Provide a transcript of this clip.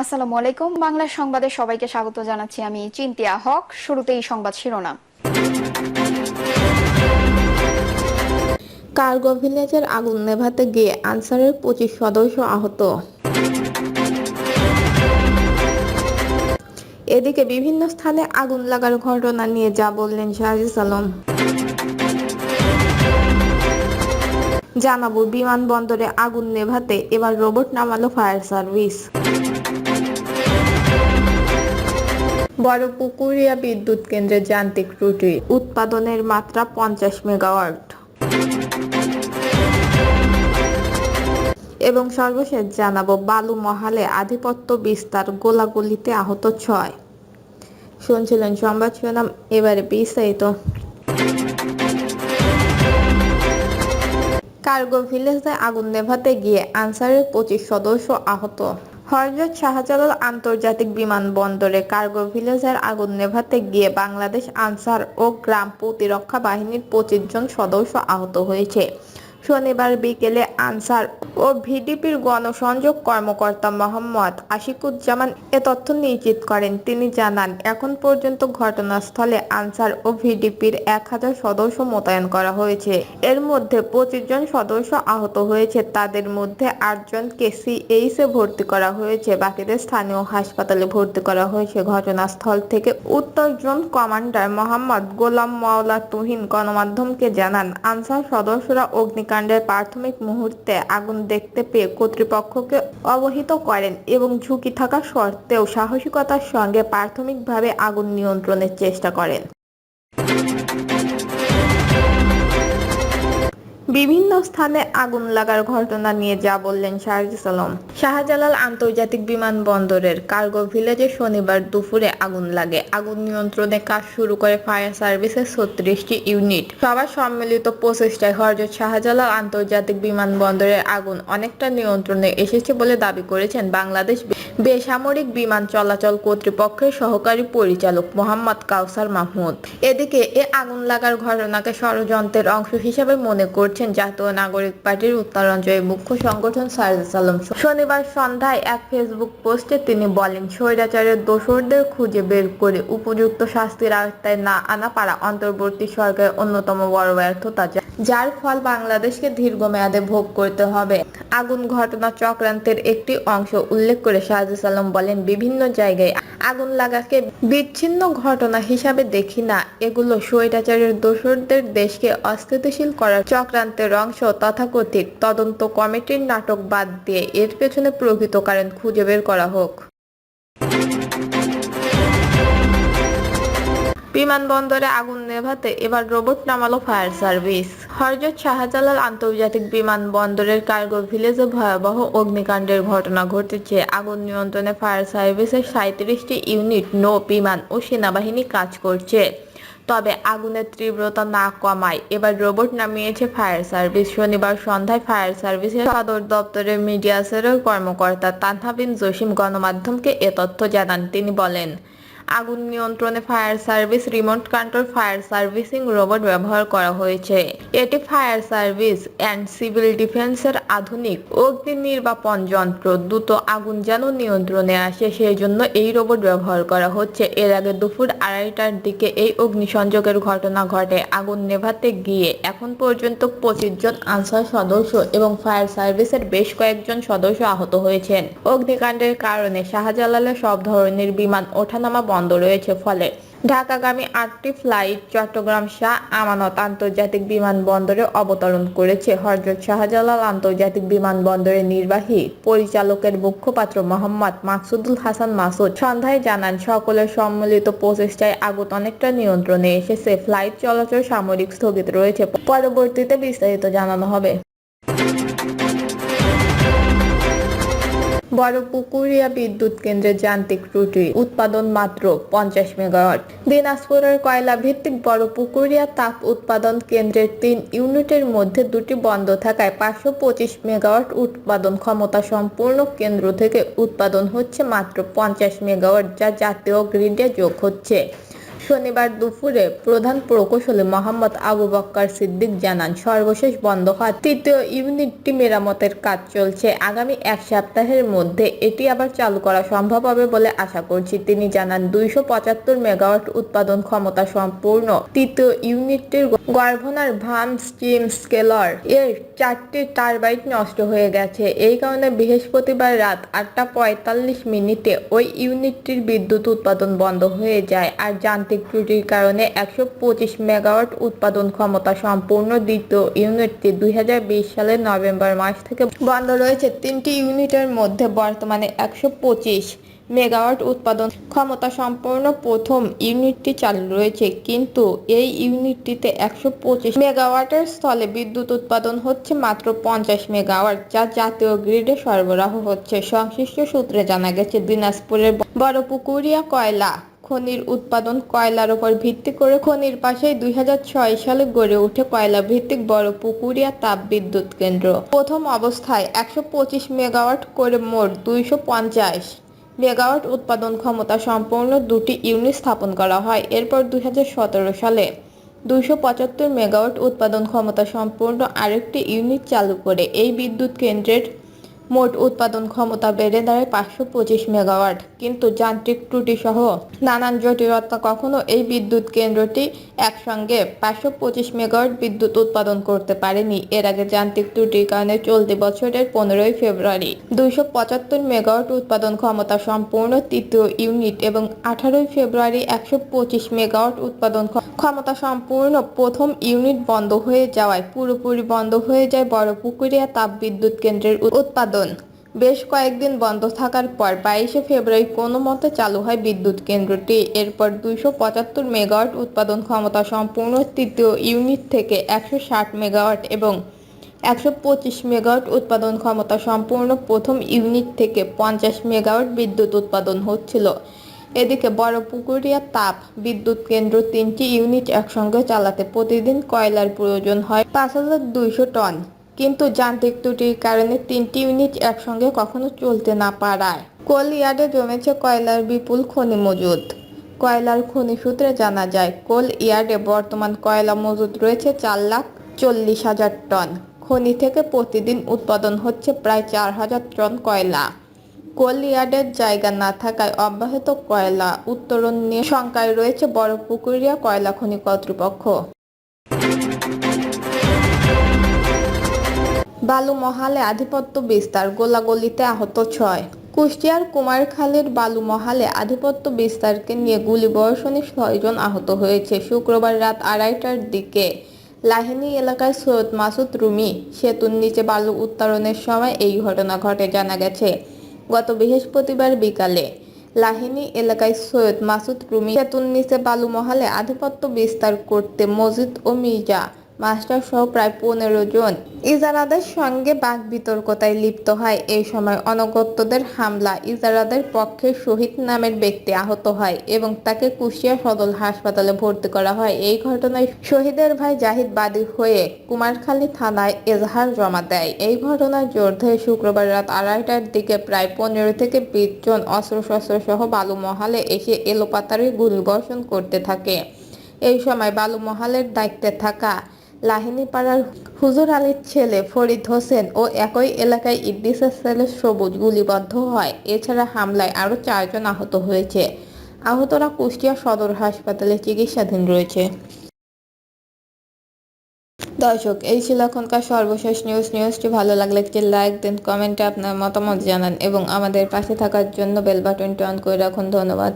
আসসালামু আলাইকুম। বাংলা সংবাদে সবাইকে স্বাগত জানাচ্ছি আমি চিন্তিয়া হক। শুরুতেই সংবাদ শিরোনাম। কার্গো ভিলেজের আগুন নেভাতে গিয়ে আনসারের পঁচিশ সদস্য আহত। এদিকে বিভিন্ন স্থানে আগুন লাগার ঘটনা নিয়ে যা বললেন শাহরিজ আলম। জানাব, বিমানবন্দরে আগুন নেভাতে এবার রোবট নামালো ফায়ার সার্ভিস। বড় পুকুরিয়া বিদ্যুৎ কেন্দ্রের যান্ত্রিক ত্রুটি। উৎপাদনের মাত্রা পঞ্চাশ মেগাওয়াট। এবং সর্বশেষ জানাব, বালু মহালে আধিপত্য বিস্তার গোলাগুলিতে আহত ছয়। শুনছিলেন সংবাদ শিরোনাম, এবারে বিস্তারিত। কার্গো ভিলেজে আগুন নেভাতে গিয়ে আনসারের পঁচিশ সদস্য আহত। হরজত শাহজালাল আন্তর্জাতিক বিমানবন্দরে কার্গো ভিলেজের আগুন নেভাতে গিয়ে বাংলাদেশ আনসার ও গ্রাম প্রতিরক্ষা বাহিনীর পঁচিশ জন সদস্য আহত হয়েছে। শনিবার বিকেলে আনসার ও ভিডিপির গণসংযোগ কর্মকর্তা মোহাম্মদ আশিকুজ্জামান এ তথ্য নিশ্চিত করেন। তিনি জানান, এখন পর্যন্ত ঘটনাস্থলে আনসার ও ভিডিপির এক হাজার সদস্য মোতায়েন করা হয়েছে। এর মধ্যে পঁচিশ জন সদস্য আহত হয়েছে। তাদের মধ্যে আটজনকে এ ভর্তি করা হয়েছে। বাকিদের স্থানীয় হাসপাতালে ভর্তি করা হয়েছে। ঘটনাস্থল থেকে উত্তর জোন কমান্ডার মোহাম্মদ গোলাম মাওলা তুহিন গণমাধ্যমকে জানান, আনসার সদস্যরা অগ্নিকাণ্ডের প্রাথমিক মুহূর্তে আগুন দেখতে পেয়ে কর্তৃপক্ষকে অবহিত করেন এবং ঝুঁকি থাকা সত্ত্বেও সাহসিকতার সঙ্গে প্রাথমিকভাবে আগুন নিয়ন্ত্রণের চেষ্টা করেন। বিভিন্ন স্থানে আগুন লাগার ঘটনা নিয়ে যা বললেন শাহরিজ শাহজালাল আন্তর্জাতিক বিমানবন্দরের কার্গো ভিলেজে শনিবার দুপুরে আগুন লাগে। আগুন নিয়ন্ত্রণে কাজ শুরু করে ফায়ার সার্ভিসের ছত্রিশটি ইউনিট। সবার সম্মিলিত প্রচেষ্টায় হরজত শাহজালাল আন্তর্জাতিক বিমানবন্দরের আগুন অনেকটা নিয়ন্ত্রণে এসেছে বলে দাবি করেছেন বাংলাদেশ বেসামরিক বিমান চলাচল কর্তৃপক্ষের সহকারী পরিচালক মোহাম্মদ কাউসার মাহমুদ। এদিকে এ আগুন লাগার ঘটনাকে ষড়যন্ত্রের অংশ হিসেবে মনে করছেন জাতীয় নাগরিক পার্টির উত্তরাঞ্চলের মুখ্য সংগঠন সারজিস আলম শনিবার সন্ধ্যায় এক ফেসবুক পোস্টে তিনি বলেন, স্বৈরাচারের দোষরদের খুঁজে বের করে উপযুক্ত শাস্তির আওতায় না আনা পারা অন্তর্বর্তী সরকারের অন্যতম বড় ব্যর্থতা যার ফল বাংলাদেশকে দীর্ঘমেয়াদে ভোগ করতে হবে। আগুন ঘটনা চক্রান্তের একটি অংশ উল্লেখ করে শাহজাস আলম বলেন, বিভিন্ন জায়গায় আগুন লাগাকে বিচ্ছিন্ন ঘটনা হিসাবে দেখি না। এগুলো স্বৈরাচারের দোষরদের দেশকে অস্থিতিশীল করার চক্রান্তের অংশ তথাকথিত তদন্ত কমিটির নাটক বাদ দিয়ে এর পেছনে প্রকৃত কারণ খুঁজে বের করা হোক। বিমানবন্দরে আগুন নেভাতে এবার রোবট নামালো ফায়ার সার্ভিস। হরজত শাহজালাল আন্তর্জাতিক বিমানবন্দরের কার্গো ভিলেজে ভয়াবহ অগ্নিকাণ্ডের ঘটনা ঘটেছে। আগুন নিয়ন্ত্রণে ফায়ার সার্ভিসের সাঁত্রিশটি ইউনিট, নৌ, বিমান ও সেনাবাহিনী কাজ করছে। তবে আগুনের তীব্রতা না কমায়, এবার রোবট নামিয়েছে ফায়ার সার্ভিস। শনিবার সন্ধ্যায় ফায়ার সার্ভিসের সদর দপ্তরের মিডিয়া সেলের কর্মকর্তা তানহাবিন জসিম গণমাধ্যমকে এ তথ্য জানান। তিনি বলেন আগুন নিয়ন্ত্রণে fire service, remote control, fire servicing robot ব্যবহার করা হয়েছে। এটি ফায়ার সার্ভিস অ্যান্ড সিভিল ডিফেন্সের আধুনিক অগ্নি নির্বাপন যন্ত্র। দ্রুত আগুন যেন নিয়ন্ত্রণে আসে, সেই জন্য এই রোবট ব্যবহার করা হচ্ছে। এর আগে দুপুর আড়াইটার দিকে এই অগ্নিসংযোগের ঘটনা ঘটে। আগুন নেভাতে গিয়ে এখন পর্যন্ত পঁচিশ জন আনসার সদস্য এবং ফায়ার সার্ভিসের বেশ কয়েকজন সদস্য আহত হয়েছেন। অগ্নিকাণ্ডের কারণে শাহজালালে সব ধরনের বিমান ওঠানামা বন্ধ রয়েছে ফলে। ঢাকাগামী আটটি ফ্লাইট চট্টগ্রাম শাহ আমানত আন্তর্জাতিক বিমানবন্দরে অবতরণ করেছে। হজরত শাহজালাল আন্তর্জাতিক বিমানবন্দরের নির্বাহী পরিচালকের মুখপাত্র মোহাম্মদ মাকসুদুল হাসান মাসুদ সন্ধ্যায় জানান, সকলের সম্মিলিত প্রচেষ্টায় আগত অনেকটা নিয়ন্ত্রণে এসেছে। ফ্লাইট চলাচল সামরিক স্থগিত রয়েছে। পরবর্তীতে বিস্তারিত জানানো হবে। বড় পুকুরিয়া বিদ্যুৎ কেন্দ্রের যান্ত্রিক ত্রুটি। উৎপাদন মাত্র পঞ্চাশ মেগাওয়াট। দিনাজপুরের কয়লা ভিত্তিক বড় পুকুরিয়া তাপ উৎপাদন কেন্দ্রের তিন ইউনিটের মধ্যে দুটি বন্ধ থাকায় পাঁচশো পঁচিশ মেগাওয়াট উৎপাদন ক্ষমতা সম্পূর্ণ কেন্দ্র থেকে উৎপাদন হচ্ছে মাত্র পঞ্চাশ মেগাওয়াট, যা জাতীয় গ্রিডে যোগ হচ্ছে। শনিবার দুপুরে প্রধান প্রকৌশলী মোহাম্মদ আবু বক্কর সিদ্দিক জানান, সর্বশেষ বন্ধ হওয়া তৃতীয় ইউনিটটি মেরামতের কাজ চলছে। আগামী এক সপ্তাহের মধ্যে এটি আবার চালু করা সম্ভব হবে বলে আশা করছি। তিনি জানান, দুইশো পঁচাত্তর মেগাওয়াট উৎপাদন ক্ষমতা সম্পূর্ণ। তৃতীয় ইউনিটটির গর্ভনার ভাম স্টিম স্কেলর এর চারটি টারবাইন নষ্ট হয়ে গেছে। এই কারণে বৃহস্পতিবার রাত আটটা পঁয়তাল্লিশ মিনিটে ওই ইউনিটটির বিদ্যুৎ উৎপাদন বন্ধ হয়ে যায়। আর যান্ত্রিক ত্রুটির কারণে একশো পঁচিশ মেগাওয়াট উৎপাদন ক্ষমতা সম্পূর্ণ দ্বিতীয় ইউনিটটি দুই সালের নভেম্বর মাস থেকে বন্ধ রয়েছে। তিনটি ইউনিটের মধ্যে বর্তমানে একশো পঁচিশ মেগাওয়াট উৎপাদন ক্ষমতা সম্পন্ন প্রথম ইউনিটটি চালু রয়েছে, কিন্তু এই ইউনিটটিতে একশো পঁচিশ মেগাওয়াটের স্থলে বিদ্যুৎ উৎপাদন হচ্ছে মাত্র পঞ্চাশ মেগাওয়াট, যা জাতীয় গ্রিডে সরবরাহ হচ্ছে। সংশ্লিষ্ট সূত্রে জানা গেছে, দিনাজপুরের বড়পুকুরিয়া কয়লা খনির উৎপাদন কয়লার উপর ভিত্তি করে খনির পাশেই দুই হাজার ছয় সালে গড়ে ওঠে কয়লা ভিত্তিক বড় পুকুরিয়া তাপ বিদ্যুৎ কেন্দ্র। প্রথম অবস্থায় একশো পঁচিশ মেগাওয়াট করে মোট দুইশো পঞ্চাশ মেগাওয়াট উৎপাদন ক্ষমতা সম্পূর্ণ দুটি ইউনিট স্থাপন করা হয়। এরপর দুই হাজার সতেরো সালে দুইশো পঁচাত্তর মেগাওয়াট উৎপাদন ক্ষমতা সম্পূর্ণ আরেকটি ইউনিট চালু করে। এই বিদ্যুৎ কেন্দ্রের মোট উৎপাদন ক্ষমতা বেড়ে দাঁড়ায় পাঁচশো পঁচিশ মেগাওয়াট। কিন্তু যান্ত্রিক ত্রুটি সহ নানান জটিলতা কখনো এই বিদ্যুৎ কেন্দ্রটি একসঙ্গে পাঁচশো পঁচিশ মেগাওয়াট বিদ্যুৎ উৎপাদন করতে পারেনি। এর আগে যান্ত্রিক ত্রুটির কারণে চলতি বছরের পনেরোই ফেব্রুয়ারি দুইশো পঁচাত্তর মেগাওয়াট উৎপাদন ক্ষমতা সম্পূর্ণ তৃতীয় ইউনিট এবং আঠারোই ফেব্রুয়ারি একশো পঁচিশ মেগাওয়াট উৎপাদন ক্ষমতা সম্পূর্ণ প্রথম ইউনিট বন্ধ হয়ে যাওয়ায় পুরোপুরি বন্ধ হয়ে যায় বড় পুকুরিয়া তাপ বিদ্যুৎ কেন্দ্রের উ- উৎপাদন বেশ কয়েকদিন বন্ধ থাকার পর বাইশে ফেব্রুয়ারি কোনো মতে চালু হয় বিদ্যুৎ কেন্দ্রটি। এরপর দুইশো পঁচাত্তর মেগাওয়াট উৎপাদন ক্ষমতা সম্পূর্ণ তৃতীয় ইউনিট থেকে একশো ষাট মেগাওয়াট এবং একশো পঁচিশ মেগাওয়াট উৎপাদন ক্ষমতা সম্পূর্ণ প্রথম ইউনিট থেকে পঞ্চাশ মেগাওয়াট বিদ্যুৎ উৎপাদন হচ্ছিল। এদিকে বড় পুকুরিয়া তাপ বিদ্যুৎ কেন্দ্র তিনটি ইউনিট একসঙ্গে চালাতে প্রতিদিন কয়লার প্রয়োজন হয় পাঁচ হাজার দুইশো টন। কিন্তু যান্ত্রিক ত্রুটির কারণে তিনটি ইউনিট একসঙ্গে কখনো চলতে না পারায়। কোল ইয়ার্ডে জমেছে কয়লার বিপুল খনি মজুদ। কয়লার খনি সূত্রে জানা যায় কোল ইয়ার্ডে বর্তমান কয়লা মজুদ রয়েছে চার লাখ চল্লিশ হাজার টন। খনি থেকে প্রতিদিন উৎপাদন হচ্ছে প্রায় চার হাজার টন কয়লা। কোল ইয়ার্ডের জায়গা না থাকায় অব্যাহত কয়লা উত্তরণ নিয়ে শঙ্কায় রয়েছে বড় পুকুরিয়া কয়লা খনি কর্তৃপক্ষ। বালু মহালে আধিপত্য বিস্তার, গোলাগুলিতে আহত ছয়। কুষ্টিয়ার কুমারখালীর বালু মহালে আধিপত্য বিস্তারকে নিয়ে গুলিবর্ষণে ছয়জন আহত হয়েছে। শুক্রবার রাত আড়াইটার দিকে লাহিনী এলাকায় সৈয়দ মাসুদ রুমি সেতুর নিচে বালু উত্তোলনের সময় এই ঘটনা ঘটে, জানা গেছে, গত বৃহস্পতিবার বিকালে। লাহিনী এলাকায় সৈয়দ মাসুদ রুমি সেতুর নিচে বালু মহালে আধিপত্য বিস্তার করতে মজিদ ও মির্জা মাস্টার সহ প্রায় পনেরো জন। ইজারাদের সঙ্গে বাক বিতর্কতায় লিপ্ত হয়। এই সময় অনগত্যদের হামলা ইজারাদের পক্ষে শহীদ নামের ব্যক্তি আহত হয় এবং তাকে কুষ্টিয়া সদর হাসপাতালে ভর্তি করা হয়। এই ঘটনায় শহীদের ভাই জাহিদ বাদী হয়ে কুমারখালী থানায় এজাহার জমা দেয়। এই ঘটনার জোর ধরে শুক্রবার রাত আড়াইটার দিকে প্রায় পনেরো থেকে বিশ জন অস্ত্রশস্ত্র সহ বালু মহালে এসে এলোপাতারে গুলিবর্ষণ করতে থাকে। এই সময় বালু মহালের দায়িত্বে থাকা লাহিনীপাড়ার হুজুর আলীর ছেলে ফরিদ হোসেন ও একই এলাকায় ইদ্রিসের ছেলে সবুজ গুলিবদ্ধ হয়। এছাড়া হামলায় আরও চারজন আহত হয়েছে। আহতরা কুষ্টিয়া সদর হাসপাতালে চিকিৎসাধীন রয়েছে। দর্শক, এই ছিল এখনকার সর্বশেষ নিউজ নিউজটি ভালো লাগলে একটি লাইক দিন কমেন্টে আপনার মতামত জানান এবং আমাদের পাশে থাকার জন্য বেল বাটনটি অন করে রাখুন। ধন্যবাদ।